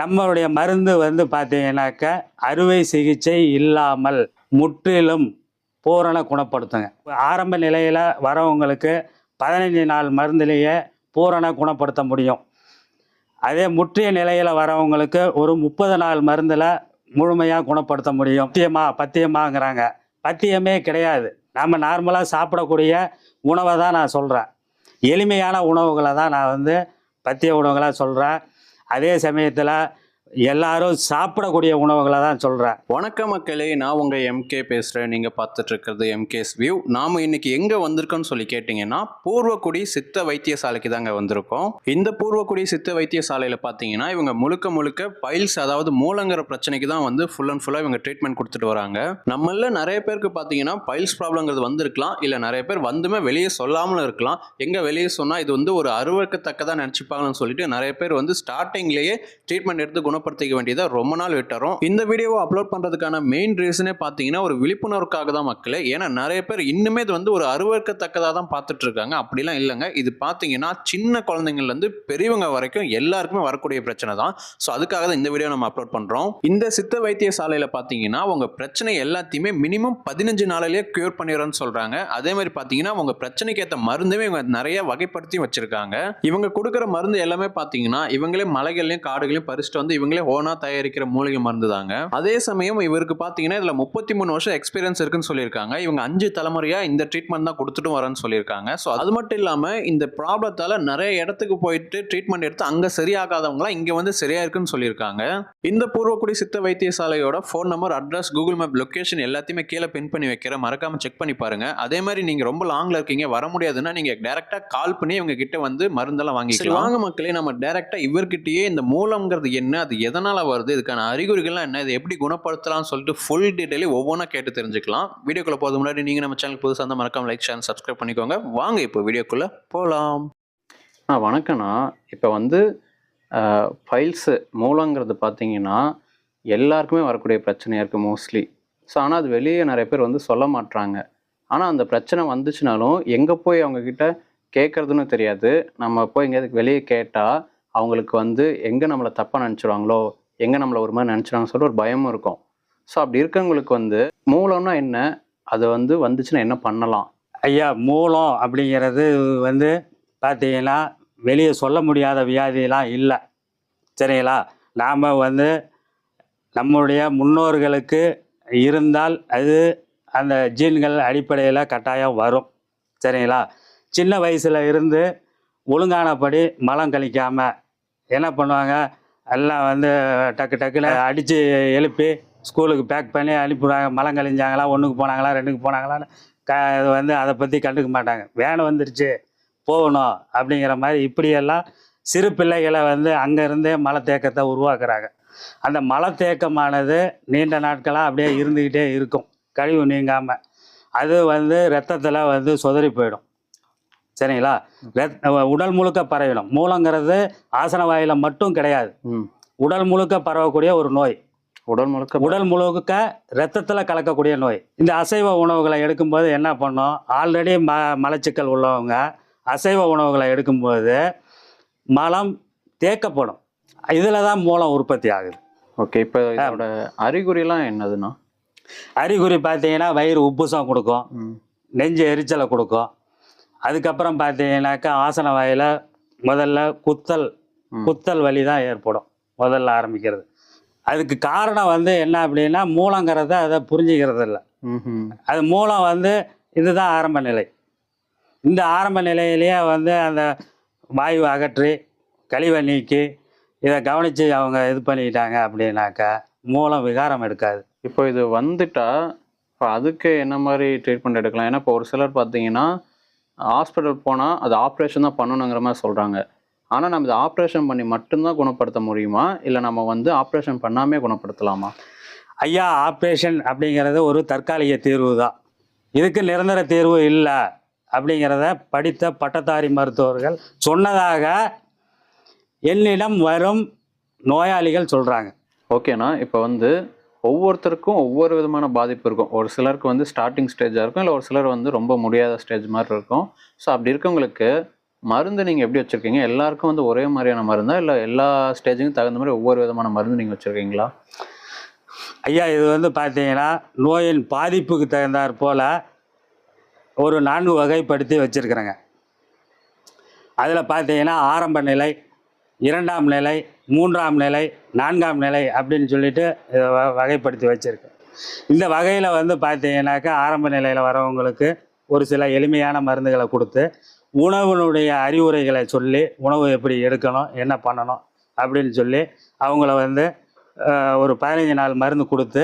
நம்மளுடைய மருந்து வந்து பார்த்தீங்கன்னாக்க அறுவை சிகிச்சை இல்லாமல் முற்றிலும் பூரண குணப்படுத்துங்க. ஆரம்ப நிலையில் வரவங்களுக்கு பதினஞ்சு நாள் மருந்துலேயே பூரண குணப்படுத்த முடியும். அதே முற்றிய நிலையில் வரவங்களுக்கு ஒரு முப்பது நாள் மருந்தில் முழுமையாக குணப்படுத்த முடியும். பத்தியமா பத்தியமாங்கிறாங்க. பத்தியமே கிடையாது. நம்ம நார்மலாக சாப்பிடக்கூடிய உணவை தான் நான் சொல்கிறேன் எளிமையான உணவுகளை தான் நான் வந்து பத்திய உணவுகளாக சொல்கிறேன் அதே சமயத்தில் எல்லாரும் சாப்பிடக்கூடிய உணவுகளை தான் சொல்கிறேன் வணக்கம் மக்களே நான் உங்கள் எம்கே பேசுகிறேன் நீங்கள் பார்த்துட்டு இருக்கிறது எம்கேஸ் வியூ நாம் இன்னைக்கு எங்கே வந்திருக்கோம்னு சொல்லி கேட்டிங்கன்னா பூர்வக்குடி சித்த வைத்தியசாலைக்கு தாங்க வந்திருக்கோம். இந்த பூர்வக்குடி சித்த வைத்தியசாலையில் பார்த்தீங்கன்னா இவங்க முழுக்க முழுக்க பைல்ஸ் அதாவது மூலங்கிற பிரச்சனைக்கு தான் வந்து ஃபுல் அண்ட் ஃபுல்லாக இவங்க ட்ரீட்மெண்ட் கொடுத்துட்டு வராங்க. நம்மள நிறைய பேருக்கு பார்த்தீங்கன்னா பைல்ஸ் ப்ராப்ளங்கிறது வந்திருக்கலாம். இல்லை நிறைய பேர் வந்துமே வெளியே சொல்லாமலும் இருக்கலாம். எங்கே வெளியே சொன்னால் இது வந்து ஒரு அருவருக்கத்தக்கதாக நினச்சிப்பாங்கன்னு சொல்லிட்டு நிறைய பேர் வந்து ஸ்டார்டிங்லேயே ட்ரீட்மெண்ட் எடுத்து குணப்படுத்திக்க வேண்டியதை ரொம்ப நாள் விட்டுறோம். இந்த வீடியோவை அப்லோட் பண்ணுறதுக்கான மெயின் ரீசனே பார்த்தீங்கன்னா ஒரு விழிப்புணர்வுக்காக தான் மக்களே. ஏன்னா நிறைய பேர் இன்னுமே இது வந்து ஒரு அருவருக்கத்தக்கதாக தான் பார்த்துட்டு இருக்காங்க. அப்படிலாம் இல்லைங்க. இது பார்த்தீங்கன்னா சின்ன குழந்தைங்கள்லேருந்து பெரியவங்க வரைக்கும் எல்லாருக்குமே வரக்கூடிய பிரச்சனை தான். ஸோ அதுக்காக தான் இந்த வீடியோ நம்ம அப்லோட் பண்ணுறோம் இந்த சித்த வைத்தியசாலையில் பார்த்தீங்கன்னா உங்க பிரச்சனை எல்லாத்தையுமே மினிமம் பதினஞ்சு நாளிலேயே க்யூர் பண்ணிடுறோன்னு சொல்கிறாங்க அதே மாதிரி பார்த்தீங்கன்னா உங்க பிரச்சனைக்கு ஏற்ற மருந்துமே இவங்க நிறைய வகைப்படுத்தி வச்சிருக்காங்க. இவங்க கொடுக்குற மருந்து எல்லாமே பார்த்தீங்கன்னா இவங்களே மலைகள்லையும் காடுகளையும் பறிச்சுட்டு வந்து இவங்க இவங்களே ஓனா தயாரிக்கிற மூலிகை மருந்து தாங்க. அதே சமயம் இவருக்கு பார்த்தீங்கன்னா இதில் முப்பத்தி மூணு வருஷம் எக்ஸ்பீரியன்ஸ் இருக்குன்னு சொல்லியிருக்காங்க. இவங்க அஞ்சு தலைமுறையாக இந்த ட்ரீட்மெண்ட் தான் கொடுத்துட்டு வரேன்னு சொல்லியிருக்காங்க. ஸோ அது மட்டும் இல்லாமல் இந்த ப்ராப்ளத்தால் நிறைய இடத்துக்கு போயிட்டு ட்ரீட்மெண்ட் எடுத்து அங்கே சரியாகாதவங்களாம் இங்கே வந்து சரியா இருக்குன்னு சொல்லியிருக்காங்க. இந்த பூர்வக்குடி சித்த வைத்தியசாலையோட phone number address Google map location எல்லாத்தையுமே கீழே பின் பண்ணி வைக்கிறேன். மறக்காம செக் பண்ணி பாருங்க. அதே மாதிரி நீங்க ரொம்ப லாங்ல இருக்கீங்க வர முடியாதுன்னா நீங்க டைரக்டா கால் பண்ணி இவங்க கிட்ட வந்து மருந்தெல்லாம் வாங்கிக்கலாம். வாங்க மக்களே நம்ம டைரக்டா இவர்கிட்டயே இந்த மூலம்ங்கிறது என்ன அது எதனால் வருது? இதுக்கான அறிகுறிகள்லாம் என்ன? இது எப்படி குணப்படுத்தலாம்னு சொல்லிட்டு ஃபுல் டீட்டெயிலே ஒவ்வொன்றா கேட்டு தெரிஞ்சுக்கலாம். வீடியோக்குள்ளே போகிறது முன்னாடி நீங்கள் நம்ம சேனல் புதுசாக இருந்தால் மறக்காம லைக் ஷேர் சப்ஸ்கிரைப் பண்ணிக்கோங்க. வாங்க இப்போ வீடியோக்குள்ளே போகலாம் ஆ வணக்கம்ண்ணா. இப்போ வந்து ஃபைல்ஸு மூலங்கிறது பார்த்தீங்கன்னா எல்லாருக்குமே வரக்கூடிய பிரச்சனையாக இருக்குது மோஸ்ட்லி ஸோ ஆனால் அது வெளியே நிறைய பேர் வந்து சொல்ல மாட்றாங்க. ஆனால் அந்த பிரச்சனை வந்துச்சுனாலும் எங்கே போய் அவங்கக்கிட்ட கேட்குறதுன்னு தெரியாது. நம்ம போய் எங்கேயாவது வெளியே கேட்டால் அவங்களுக்கு வந்து எங்கே நம்மளை தப்பாக நினச்சிடுவாங்களோ எங்கே நம்மளை ஒரு மாதிரி நினச்சிடுவாங்கன்னு சொல்லிட்டு ஒரு பயமும் இருக்கும். ஸோ அப்படி இருக்கவங்களுக்கு வந்து மூலம்னா என்ன? அது வந்து வந்துச்சுன்னா என்ன பண்ணலாம்? ஐயா மூலம் அப்படிங்கிறது வந்து பார்த்தீங்கன்னா வெளியே சொல்ல முடியாத வியாதியெல்லாம் இல்லை. சரிங்களா? நாம் வந்து நம்முடைய முன்னோர்களுக்கு இருந்தால் அது அந்த ஜீன்கள் அடிப்படையில் கட்டாயம் வரும். சரிங்களா? சின்ன வயசில் இருந்து ஒழுங்கானபடி மலம் கழிக்காமல் என்ன பண்ணுவாங்க? எல்லாம் வந்து டக்கு டக்குன்னு அடித்து எழுப்பி ஸ்கூலுக்கு பேக் பண்ணி அனுப்பிவிடுவாங்க. மலம் கழிஞ்சாங்களா ஒன்றுக்கு போனாங்களா ரெண்டுக்கு போனாங்களான்னு க இது வந்து அதை பற்றி கண்டுக்க மாட்டாங்க. வேன் வந்துருச்சு போகணும் அப்படிங்கிற மாதிரி இப்படியெல்லாம் சிறு பிள்ளைகளை வந்து அங்கேருந்தே மலத்தேக்கத்தை உருவாக்குறாங்க. அந்த மலத்தேக்கமானது நீண்ட நாட்களாக அப்படியே இருந்துக்கிட்டே இருக்கும். கழிவு நீங்காமல் அது வந்து ரத்தத்தில் வந்து சொதறி போயிடும். சரிங்களா? ரத் உடல் முழுக்க பரவிடும். மூலங்கிறது ஆசன வாயில மட்டும் கிடையாது. ம். உடல் முழுக்க பரவக்கூடிய ஒரு நோய். உடல் முழுக்க உடல் முழுக்க ரத்தத்தில் கலக்கக்கூடிய நோய். இந்த அசைவ உணவுகளை எடுக்கும்போது என்ன பண்ணோம்? ஆல்ரெடி ம மலச்சிக்கல் உள்ளவங்க அசைவ உணவுகளை எடுக்கும்போது மலம் தேக்கப்படும். இதில் தான் மூலம் உற்பத்தி ஆகுது. ஓகே இப்போ இதோட அறிகுறிலாம் என்னதுண்ணா? அறிகுறி பார்த்தீங்கன்னா வயிறு உப்புசம் கொடுக்கும். நெஞ்சு எரிச்சலை கொடுக்கும். அதுக்கப்புறம் பார்த்தீங்கன்னாக்கா ஆசன வாயில முதல்ல குத்தல். குத்தல் வலி தான் ஏற்படும் முதல்ல ஆரம்பிக்கிறது. அதுக்கு காரணம் வந்து என்ன அப்படின்னா மூலங்கிறத அதை புரிஞ்சுக்கிறது இல்லை. அது மூலம் வந்து இதுதான் ஆரம்ப நிலை. இந்த ஆரம்ப நிலையிலேயே வந்து அந்த வாயு அகற்றி கழிவை நீக்கி இதை கவனித்து அவங்க இது பண்ணிக்கிட்டாங்க அப்படின்னாக்கா மூலம் விகாரம் எடுக்காது. இப்போ இது வந்துட்டா இப்போ அதுக்கு என்ன மாதிரி ட்ரீட்மெண்ட் எடுக்கலாம்? ஏன்னா இப்போ ஒரு சிலர் பார்த்தீங்கன்னா ஹாஸ்பிட்டல் போனால் அது ஆப்ரேஷன் தான் பண்ணணுங்கிற மாதிரி சொல்கிறாங்க ஆனால் நம்ம இதை ஆப்ரேஷன் பண்ணி மட்டும்தான் குணப்படுத்த முடியுமா? இல்லை நம்ம வந்து ஆப்ரேஷன் பண்ணாமே குணப்படுத்தலாமா? ஐயா ஆப்ரேஷன் அப்படிங்கிறது ஒரு தற்காலிக தீர்வு தான். இதுக்கு நிரந்தர தீர்வு இல்லை அப்படிங்கிறத படித்த பட்டதாரி மருத்துவர்கள் சொன்னதாக என்னிடம் வரும் நோயாளிகள் சொல்கிறாங்க ஓகேண்ணா இப்போ வந்து ஒவ்வொருத்தருக்கும் ஒவ்வொரு விதமான பாதிப்பு இருக்கும். ஒரு சிலருக்கு வந்து ஸ்டார்டிங் ஸ்டேஜாக இருக்கும் இல்லை ஒரு சிலர் வந்து ரொம்ப முடியாத ஸ்டேஜ் மாதிரி இருக்கும். ஸோ அப்படி இருக்கவங்களுக்கு மருந்து நீங்கள் எப்படி வச்சுருக்கீங்க? எல்லாருக்கும் வந்து ஒரே மாதிரியான மருந்தா? இல்லை எல்லா ஸ்டேஜுக்கும் தகுந்த மாதிரி ஒவ்வொரு விதமான மருந்து நீங்கள் வச்சுருக்கீங்களா? ஐயா இது வந்து பார்த்தீங்கன்னா நோயின் பாதிப்புக்கு தகுந்தாற் போல் ஒரு நான்கு வகைப்படுத்தி வச்சுருக்குறேங்க. அதில் பார்த்தீங்கன்னா ஆரம்ப நிலை இரண்டாம் நிலை மூன்றாம் நிலை நான்காம் நிலை அப்படின்னு சொல்லிட்டு இதை வ- வகைப்படுத்தி வச்சுருக்கேன் இந்த வகையில் வந்து பார்த்தீங்கன்னாக்கா ஆரம்ப நிலையில் வரவங்களுக்கு ஒரு சில எளிமையான மருந்துகளை கொடுத்து உணவினுடைய அறிவுரைகளை சொல்லி உணவு எப்படி எடுக்கணும் என்ன பண்ணணும் அப்படின்னு சொல்லி அவங்கள வந்து ஒரு பதினஞ்சு நாள் மருந்து கொடுத்து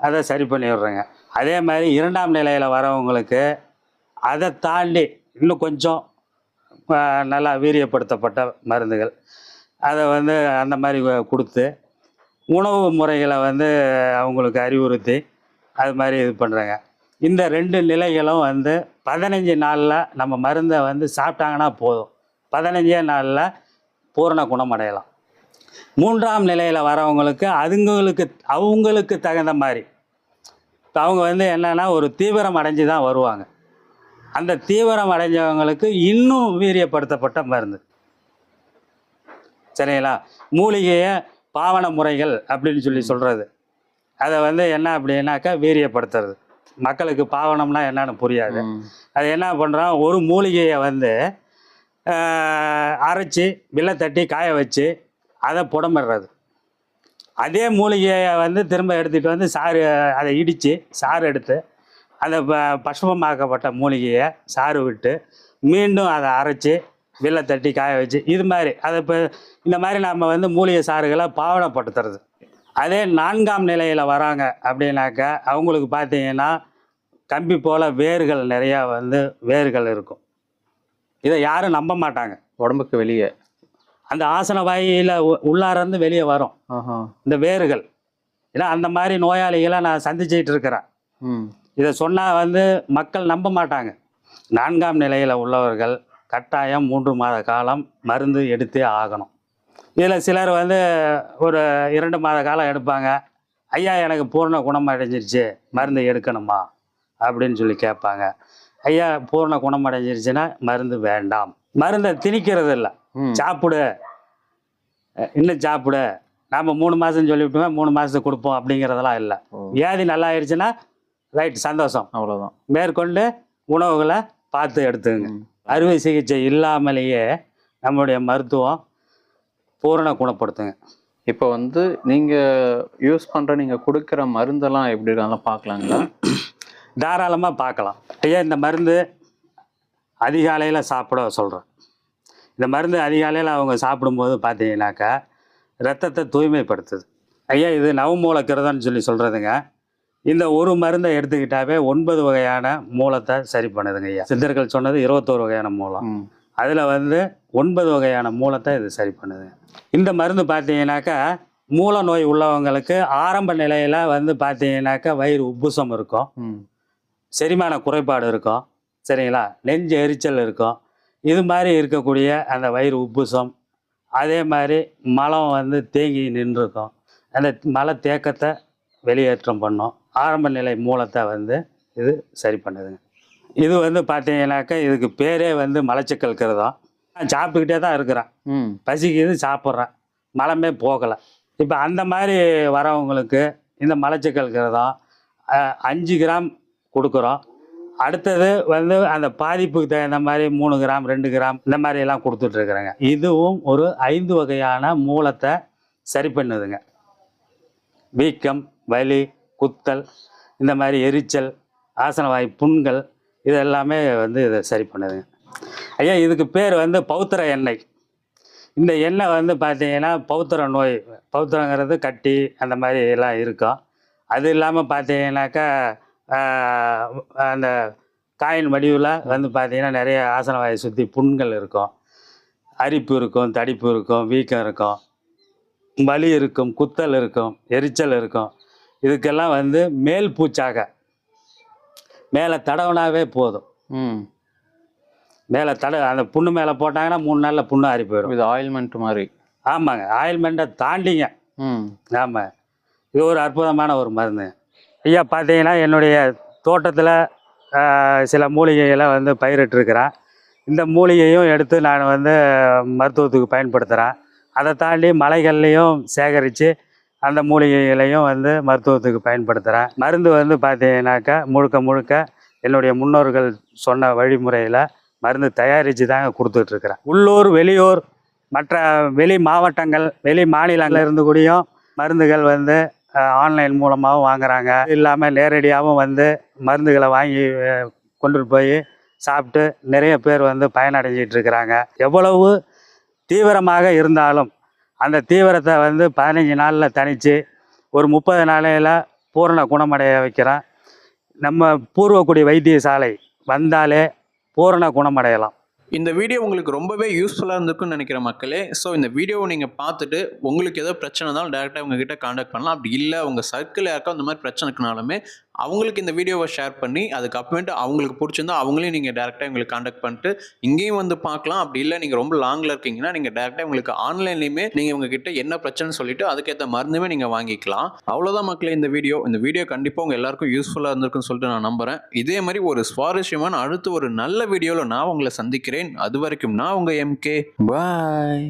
அதை சரி பண்ணிவிட்றேங்க அதே மாதிரி இரண்டாம் நிலையில் வரவங்களுக்கு அதை தாண்டி இன்னும் கொஞ்சம் நல்லா வீரியப்படுத்தப்பட்ட மருந்துகள். அதை வந்து அந்த மாதிரி கொடுத்து உணவு முறைகளை வந்து அவங்களுக்கு அறிவுறுத்தி அது மாதிரி இது பண்ணுறாங்க இந்த ரெண்டு நிலைகளும் வந்து பதினஞ்சு நாளில் நம்ம மருந்தை வந்து சாப்பிட்டாங்கன்னா போதும். பதினஞ்சே நாளில் பூரண குணமடையலாம் மூன்றாம் நிலையில் வரவங்களுக்கு அதுங்களுக்கு அவங்களுக்கு தகுந்த மாதிரி இப்போ அவங்க வந்து என்னென்னா ஒரு தீவிரம் அடைஞ்சு தான் வருவாங்க. அந்த தீவிரம் அடைஞ்சவங்களுக்கு இன்னும் வீரியப்படுத்தப்பட்ட மருந்து. சரிங்களா மூலிகையை பாவன முறைகள் அப்படின்னு சொல்லி சொல்கிறது அதை வந்து என்ன அப்படின்னாக்கா வீரியப்படுத்துறது. மக்களுக்கு பாவனம்னா என்னன்னு புரியாது. அது என்ன பண்ணுறோம் ஒரு மூலிகையை வந்து அரைச்சி வில்லை தட்டி காய வச்சு அதை புடமிடுறது அதே மூலிகையை வந்து திரும்ப எடுத்துகிட்டு வந்து சாறு அதை இடித்து சாறு எடுத்து அந்த ப- பசுமமாக்கப்பட்ட மூலிகையை சாறு விட்டு மீண்டும் அதை அரைச்சி வில்லை தட்டி காய வச்சு இது மாதிரி. அதை இப்போ இந்த மாதிரி நம்ம வந்து மூலிகை சாறுகளை பாவனப்படுத்துறது. அதே நான்காம் நிலையில் வராங்க அப்படின்னாக்கா அவங்களுக்கு பார்த்தீங்கன்னா கம்பி போல் வேர்கள் நிறையா வந்து வேர்கள் இருக்கும். இதை யாரும் நம்ப மாட்டாங்க. உடம்புக்கு வெளியே. அந்த ஆசன வாயில உ- உள்ளார இருந்து வெளியே வரும். இந்த வேர்கள். ஏன்னா அந்த மாதிரி நோயாளிகளை நான் சந்திச்சிட்டு இருக்கிறேன். இதை சொன்னால் வந்து மக்கள் நம்ப மாட்டாங்க. நான்காம் நிலையில் உள்ளவர்கள் கட்டாயம் மூன்று மாத காலம் மருந்து எடுத்தே ஆகணும். இதில் சிலர் வந்து ஒரு இரண்டு மாத காலம் எடுப்பாங்க. ஐயா எனக்கு பூர்ண குணம் அடைஞ்சிருச்சு மருந்து எடுக்கணுமா? அப்படின்னு சொல்லி கேட்பாங்க. ஐயா பூர்ண குணம் அடைஞ்சிருச்சுன்னா மருந்து வேண்டாம். மருந்தை திணிக்கிறது இல்லை சாப்பிடு. இன்னும் சாப்பிடு. நாம் மூணு மாதம் சொல்லிவிட்டோமே மூணு மாதத்துக்கு கொடுப்போம் அப்படிங்கிறதெல்லாம் இல்லை. வியாதி நல்லா ஆயிடுச்சுன்னா ரைட் சந்தோஷம். அவ்வளோதான் மேற்கொண்டு உணவுகளை பார்த்து எடுத்துங்க. அறுவை சிகிச்சை இல்லாமலேயே நம்மளுடைய மருத்துவம் பூரண குணப்படுத்துங்க. இப்போ வந்து நீங்கள் யூஸ் பண்ணுற நீங்கள் கொடுக்குற மருந்தெல்லாம் எப்படி இருக்காங்கலாம் பார்க்கலாங்களா? தாராளமாக பார்க்கலாம். ஐயா இந்த மருந்து அதிகாலையில் சாப்பிட சொல்கிறேன் இந்த மருந்து அதிகாலையில் அவங்க சாப்பிடும்போது பார்த்தீங்கன்னாக்கா ரத்தத்தை தூய்மைப்படுத்துது. ஐயா இது நவமூலக்கிரதம்னு சொல்லி சொல்கிறதுங்க இந்த ஒரு மருந்தை எடுத்துக்கிட்டாவே ஒன்பது வகையான மூலத்தை சரி பண்ணுதுங்க ஐயா. சித்தர்கள் சொன்னது இருபத்தோரு வகையான மூலம். அதில் வந்து ஒன்பது வகையான மூலத்தை இது சரி பண்ணுது. இந்த மருந்து பார்த்தீங்கன்னாக்கா மூல நோய் உள்ளவங்களுக்கு ஆரம்ப நிலையில் வந்து பார்த்தீங்கன்னாக்கா வயிறு உப்புசம் இருக்கும். செரிமான குறைபாடு இருக்கும். சரிங்களா? நெஞ்சு எரிச்சல் இருக்கும். இது மாதிரி இருக்கக்கூடிய அந்த வயிறு உப்புசம் அதே மாதிரி மலம் வந்து தேங்கி நின்றுருக்கும் அந்த மல தேக்கத்தை வெளியேற்றம் பண்ணும். ஆரம்ப நிலை மூலத்தை வந்து இது சரி பண்ணுதுங்க. இது வந்து பார்த்தீங்கன்னாக்கா இதுக்கு பேரே வந்து மலச்சிக்கல் கிருதம் நான் சாப்பிட்டுக்கிட்டே தான் இருக்கிறேன். ம். பசிக்குது சாப்பிட்றேன். மலமே போகலை. இப்போ அந்த மாதிரி வரவங்களுக்கு இந்த மலச்சிக்கல் கிரதம் அஞ்சு கிராம் கொடுக்குறோம். அடுத்தது வந்து அந்த பாதிப்புக்கு தகுந்த மாதிரி மூணு கிராம் ரெண்டு கிராம் இந்த மாதிரி எல்லாம் கொடுத்துட்ருக்குறேங்க இதுவும் ஒரு ஐந்து வகையான மூலத்தை சரி பண்ணுதுங்க. வீக்கம் வலி குத்தல் இந்த மாதிரி எரிச்சல் ஆசனவாய் புண்கள் இது எல்லாமே வந்து இதை சரி பண்ணுதுங்க ஐயா இதுக்கு பேர் வந்து பௌத்திர எண்ணெய். இந்த எண்ணெய் வந்து பார்த்தீங்கன்னா பௌத்திர நோய் பௌத்திரங்கிறது கட்டி அந்த மாதிரி எல்லாம் இருக்கும். அது இல்லாமல் பார்த்தீங்கன்னாக்கா அந்த காயின் வடிவில் வந்து பார்த்தீங்கன்னா நிறைய ஆசனவாயை சுற்றி புண்கள் இருக்கும். அரிப்பு இருக்கும் தடிப்பு இருக்கும் வீக்கம் இருக்கும். வலி இருக்கும் குத்தல் இருக்கும் எரிச்சல் இருக்கும். இதுக்கெல்லாம் வந்து மேல் பூச்சாக. மேலே தடவுனாவே போதும். ம். மேலே தட அந்த புண்ணு மேலே போட்டாங்கன்னா மூணு நாளில் புண்ணு ஆறி போயிடும் இது ஆயில்மெண்ட் மாதிரி. ஆமாங்க. ஆயில்மெண்ட்டை தாண்டிங்க. ம். ஆமாம் இது ஒரு அற்புதமான ஒரு மருந்து. ஐயா பார்த்தீங்கன்னா என்னுடைய தோட்டத்தில் சில மூலிகைகளை வந்து பயிரிட்டிருக்கிறேன். இந்த மூலிகையும் எடுத்து நான் வந்து மருத்துவத்துக்கு பயன்படுத்துகிறேன் அதை தாண்டி மலைகள்லையும் சேகரித்து அந்த மூலிகைகளையும் வந்து மருத்துவத்துக்கு பயன்படுத்துகிறேன் மருந்து வந்து பார்த்தீங்கன்னாக்கா முழுக்க முழுக்க என்னுடைய முன்னோர்கள் சொன்ன வழிமுறையில் மருந்து தயாரித்து தாங்க கொடுத்துட்ருக்குறேன். உள்ளூர் வெளியூர் மற்ற வெளி மாவட்டங்கள் வெளி மாநிலங்களில் இருந்து கூடயும் மருந்துகள் வந்து ஆன்லைன் மூலமாகவும் வாங்குறாங்க. இல்லாமல் நேரடியாகவும் வந்து மருந்துகளை வாங்கி கொண்டுட்டு போய் சாப்பிட்டு நிறைய பேர் வந்து பயனடைஞ்சிட்டு இருக்கிறாங்க எவ்வளவு தீவிரமாக இருந்தாலும் அந்த தீவிரத்தை வந்து பதினஞ்சு நாளில் தணித்து ஒரு முப்பது நாளையில் பூரண குணமடைய வைக்கிறேன். நம்ம பூர்வக்குடி வைத்தியசாலை வந்தாலே பூரண குணமடையலாம். இந்த வீடியோ உங்களுக்கு ரொம்பவே யூஸ்ஃபுல்லாக இருந்திருக்குன்னு நினைக்கிற மக்களே ஸோ இந்த வீடியோவை நீங்கள் பார்த்துட்டு உங்களுக்கு ஏதோ பிரச்சனை இருந்தாலும் டேரெக்டாக உங்ககிட்ட காண்டாக்ட் பண்ணலாம். அப்படி இல்லை உங்கள் சர்க்கிள் யாருக்கோ அந்த மாதிரி பிரச்சனைக்குனாலுமே அவங்களுக்கு இந்த வீடியோவை ஷேர் பண்ணி அதுக்கப்புறமேட்டு அவங்களுக்கு பிடிச்சிருந்தா அவங்களையும் நீங்கள் டேரெக்டாக உங்களுக்கு காண்டாக்ட் பண்ணிட்டு இங்கேயும் வந்து பார்க்கலாம். அப்படி இல்லை நீங்கள் ரொம்ப லாங்கில் இருக்கீங்கன்னா நீங்கள் டேரெக்டாக உங்களுக்கு ஆன்லைன்லேயுமே நீங்கள் உங்ககிட்ட என்ன பிரச்சனைன்னு சொல்லிட்டு அதுக்கேற்ற மருந்துமே நீங்கள் வாங்கிக்கலாம். அவ்வளோதான் மக்களே இந்த வீடியோ இந்த வீடியோ கண்டிப்பாக உங்கள் எல்லாருக்கும் யூஸ்ஃபுல்லாக இருந்திருக்குன்னு சொல்லிட்டு நான் நம்புகிறேன் இதே மாதிரி ஒரு சுவாரஸ்யமான அடுத்து ஒரு நல்ல வீடியோவில் நான் உங்களை சந்திக்கிறேன். அது வரைக்கும் நான் உங்கள் எம்கே பாய்